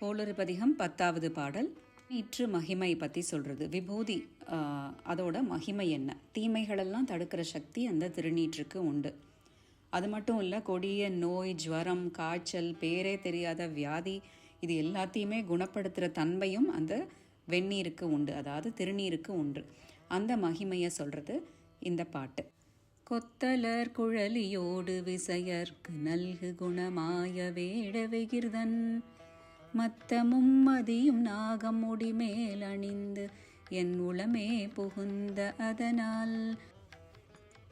கோளறுபதிகம் பத்தாவது பாடல். இற்று மகிமை பற்றி சொல்கிறது விபூதி அதோட மகிமை என்ன? தீமைகளெல்லாம் தடுக்கிற சக்தி அந்த திருநீற்றுக்கு உண்டு. அது மட்டும் இல்லை கொடிய நோய் ஜுவரம் காய்ச்சல் பேரே தெரியாத வியாதி இது எல்லாத்தையுமே குணப்படுத்துகிற தன்மையும் அந்த வெந்நீருக்கு உண்டு. அதாவது திருநீருக்கு உண்டு. அந்த மகிமையை சொல்கிறது இந்த பாட்டு. கொத்தலர் குழலியோடு விசையர்க்கு நல்கு குணமாய வேடவெகிர்தன் மத்த மும்மதியும் நாகமுடி மேல் அணிந்து என் உளமே புகுந்த அதனால்.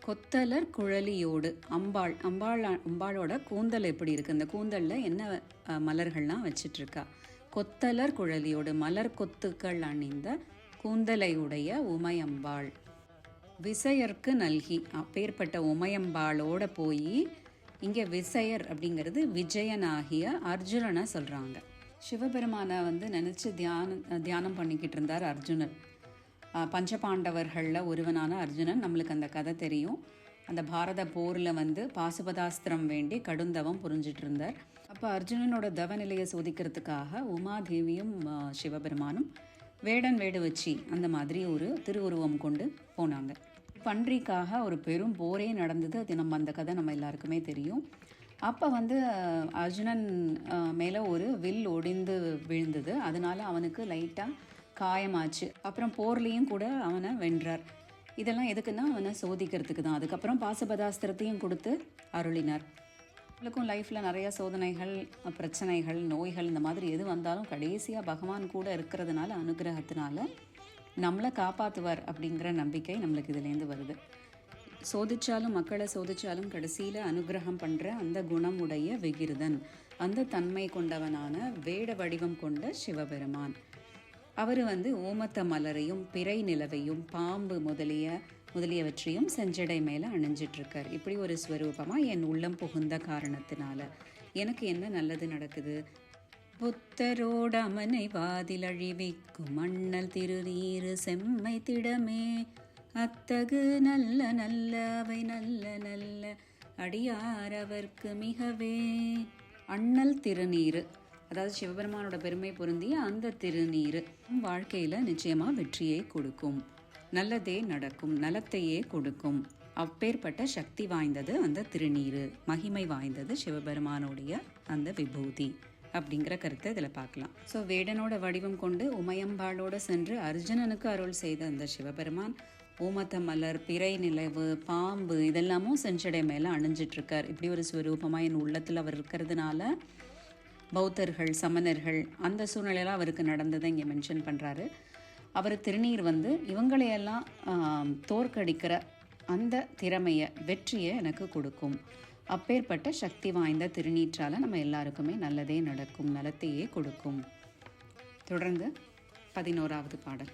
கொத்தலர் குழலியோடு அம்பாள் அம்பாள் அம்பாளோட கூந்தல் எப்படி இருக்கு? அந்த கூந்தலில் என்ன மலர்கள்லாம் வச்சிட்ருக்கா? கொத்தலர் குழலியோடு மலர் கொத்துக்கள் அணிந்த கூந்தலை உடைய உமையம்பாள். விசையர்க்கு நல்கி அப்பேற்பட்ட உமையம்பாளோட போய் இங்கே விசையர் அப்படிங்கிறது விஜயனாகிய அர்ஜுனனை சொல்கிறாங்க சிவபெருமானை வந்து நினச்சி தியானம் தியானம் பண்ணிக்கிட்டு இருந்தார் அர்ஜுனன். பஞ்சபாண்டவர்களில் ஒருவனான அர்ஜுனன். நம்மளுக்கு அந்த கதை தெரியும். அந்த பாரத போரில் வந்து பாசுபதாஸ்திரம் வேண்டி கடுந்தவம் புரிஞ்சிட்டு இருந்தார். அப்போ அர்ஜுனனோட தவநிலையை சோதிக்கிறதுக்காக உமாதேவியும் சிவபெருமானும் வேடன் வேடு வச்சு அந்த மாதிரி ஒரு திருவுருவம் கொண்டு போனாங்க. பன்றிக்காக ஒரு பெரும் போரே நடந்தது. அது நம்ம அந்த கதை நம்ம எல்லாருக்குமே தெரியும். அப்போ வந்து அர்ஜுனன் மேலே ஒரு வில் ஒடிந்து விழுந்தது. அதனால அவனுக்கு லைட்டாக காயமாச்சு. அப்புறம் போர்லேயும் கூட அவனை வென்றார். இதெல்லாம் எதுக்குன்னா அவனை சோதிக்கிறதுக்கு தான். அதுக்கப்புறம் பாசபதாஸ்திரத்தையும் கொடுத்து அருளினார். அவளுக்கும் லைஃப்பில் நிறையா சோதனைகள் பிரச்சனைகள் நோய்கள் இந்த மாதிரி எது வந்தாலும் கடைசியாக பகவான் கூட இருக்கிறதுனால அனுகிரகத்தினால நம்மளை காப்பாற்றுவார் அப்படிங்கிற நம்பிக்கை நம்மளுக்கு இதுலேருந்து வருது. சோதிச்சாலும் மக்களை சோதிச்சாலும் கடைசியில் அனுகிரகம் பண்ணுற அந்த குணமுடைய விகிருதன். அந்த தன்மை கொண்டவனான வேட வடிவம் கொண்ட சிவபெருமான். அவர் வந்து ஓமத்த மலரையும் பிறை நிலவையும் பாம்பு முதலிய முதலியவற்றையும் செஞ்சடை மேலே அணிஞ்சிட்ருக்கார். இப்படி ஒரு ஸ்வரூபமாக என் உள்ளம் புகுந்த காரணத்தினால. எனக்கு என்ன நல்லது நடக்குது? புத்தரோட அமனை வாதில் அழிவிக்கும் அண்ணல் திருநீரு செம்மை திடமே. அத்தகு நல்ல நல்ல அவை நல்ல நல்ல அடியார் அவர்க்கு மிகவே. அண்ணல் திருநீர் அதாவது சிவபெருமானோட பெருமை பொருந்திய அந்த திருநீர் வாழ்க்கையில் நிச்சயமாக வெற்றியை கொடுக்கும். நல்லதே நடக்கும் நலத்தையே கொடுக்கும். அப்பேற்பட்ட சக்தி வாய்ந்தது அந்த திருநீர் மகிமை வாய்ந்தது சிவபெருமானுடைய அந்த விபூதி அப்படிங்கிற கருத்தை இதில் பார்க்கலாம். ஸோ வேடனோட வடிவம் கொண்டு உமயம்பாளோடு சென்று அர்ஜுனனுக்கு அருள் செய்த அந்த சிவபெருமான் ஊமத்த மலர் பிறை நிலவு பாம்பு இதெல்லாமும் செஞ்சடை மேலே அணிஞ்சிட்ருக்கார். இப்படி ஒரு ஸ்வரூபமாக என் உள்ளத்தில் அவர் இருக்கிறதுனால பௌத்தர்கள் சமணர்கள் அந்த சூழ்நிலையெல்லாம் அவருக்கு நடந்ததை இங்கே மென்ஷன் பண்ணுறாரு அவர் திருநீர் வந்து இவங்களையெல்லாம் தோற்கடிக்கிற அந்த திறமையை வெற்றியை எனக்கு கொடுக்கும். அப்பேற்பட்ட சக்தி வாய்ந்த திருநீற்றால் நம்ம எல்லாருக்குமே நல்லதே நடக்கும் நலத்தையே கொடுக்கும். தொடர்ந்து பதினோராவது பாடல்.